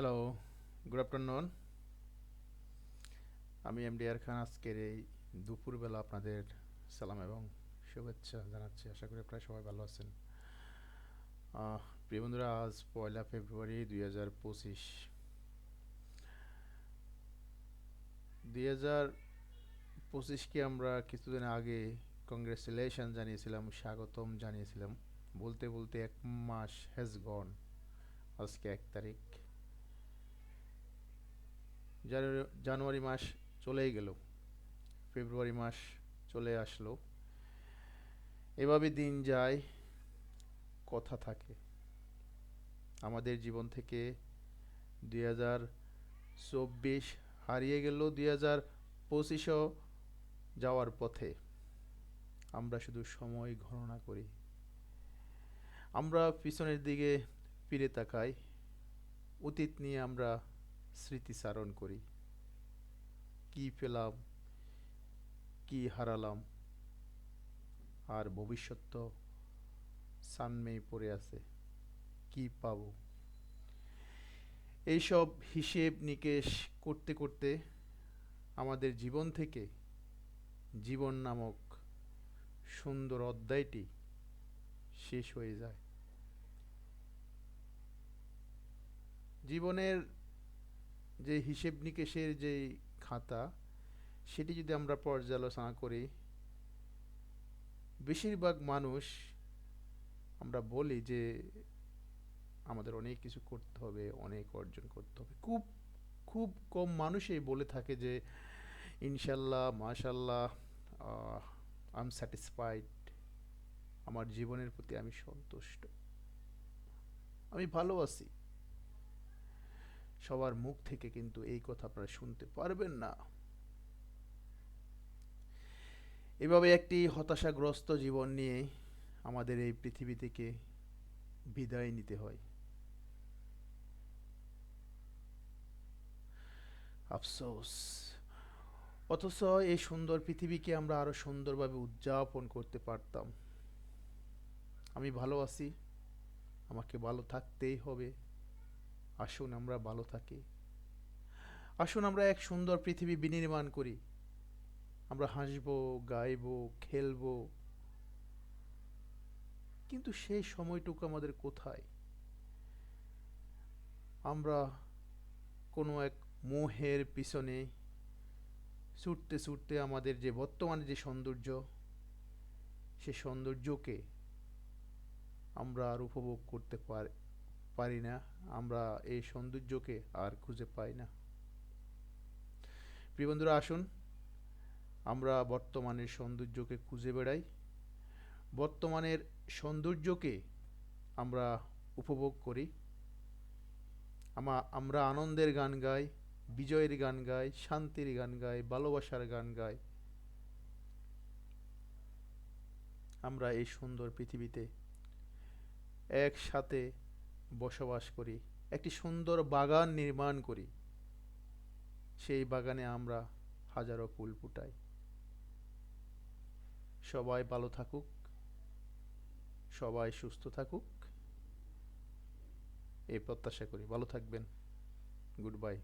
Hello good afternoon আমি M DR Khan, আজকের এই দুপুরবেলা আপনাদের সালাম এবং শুভেচ্ছা জানাচ্ছি। আশা করি আপনারা সবাই ভালো আছেন। প্রিয় বন্ধুরা, আজ পয়লা ফেব্রুয়ারি দুই হাজার পঁচিশ। দুই হাজার পঁচিশকে আমরা কিছুদিন আগে কংগ্রেচুলেশন জানিয়েছিলাম, স্বাগতম জানিয়েছিলাম। বলতে বলতে এক মাস হ্যাজ গন আজকে এক তারিখ। জানুয়ারি- মাস চলেই গেল। ফেব্রুয়ারি মাস চলে আসলো। এভাবে দিন যায়, কথা থাকে। আমাদের জীবন থেকে দুই হাজার চব্বিশ হারিয়ে গেল, দুই হাজার পঁচিশও যাওয়ার পথে। আমরা শুধু সময় গণনা করি। আমরা পিছনের দিকে ফিরে তাকাই। অতীত নিয়ে আমরা স্মৃতিচারণ করি। কি পেলাম, কি হারালাম, আর ভবিষ্যৎ তো সামনেই পড়ে আছে, কি পাবো? এইসব হিসেব নিকেশ করতে করতে আমাদের জীবন থেকে জীবন নামক সুন্দর অধ্যায়টি শেষ হয়ে যায়। জীবনের যে হিসেব নিকেশের যে খাতা, সেটি যদি আমরা পর্যালোচনা করি, বেশিরভাগ মানুষ আমরা বলি যে আমাদের অনেক কিছু করতে হবে, অনেক অর্জন করতে হবে। খুব খুব কম মানুষই বলে থাকে যে, ইনশাল্লাহ, মাশাল্লাহ আই এম স্যাটিসফাইড আমার জীবনের প্রতি আমি সন্তুষ্ট। আমি ভালো আছি। সবার মুখ থেকে কিন্তু এই কথা আপনারা শুনতে পারবেন না। এভাবে একটি হতাশাগ্রস্ত জীবন নিয়ে আমাদের এই পৃথিবী থেকে বিদায় নিতে হয়। আফসোস। অথচ এই সুন্দর পৃথিবীকে আমরা আরও সুন্দরভাবে উদযাপন করতে পারতাম। আমি ভালো আছি, আমাকে ভালো থাকতেই হবে। আসুন আমরা ভালো থাকি। আসুন আমরা এক সুন্দর পৃথিবী বিনির্মাণ করি। আমরা হাসবো, গাইবো, খেলব। কিন্তু সেই সময়টুকু আমাদের কোথায়? আমরা কোনো এক মোহের পিছনে ছুটতে ছুটতে আমাদের যে বর্তমানে যে সৌন্দর্য, সে সৌন্দর্যকে আমরা আর উপভোগ করতে পার- পারি না, আমরা এই সৌন্দর্যকে আর খুঁজে পাই না। প্রিয় বন্ধুরা, আসুন, আমরা বর্তমানের সৌন্দর্যকে খুঁজে বেড়াই। বর্তমানের সৌন্দর্যকে আমরা উপভোগ করি। আমা, আমরা আনন্দের গান গাই, বিজয়ের গান গাই, শান্তির গান গাই, ভালোবাসার গান গাই। আমরা এই সুন্দর পৃথিবীতে একসাথে বসবাস করি, একটি সুন্দর বাগান নির্মাণ করি। সেই বাগানে আমরা হাজারো ফুল ফুটাই। সবাই ভালো থাকুক, সবাই সুস্থ থাকুক। এই প্রত্যাশা করি। ভালো থাকবেন। Good bye.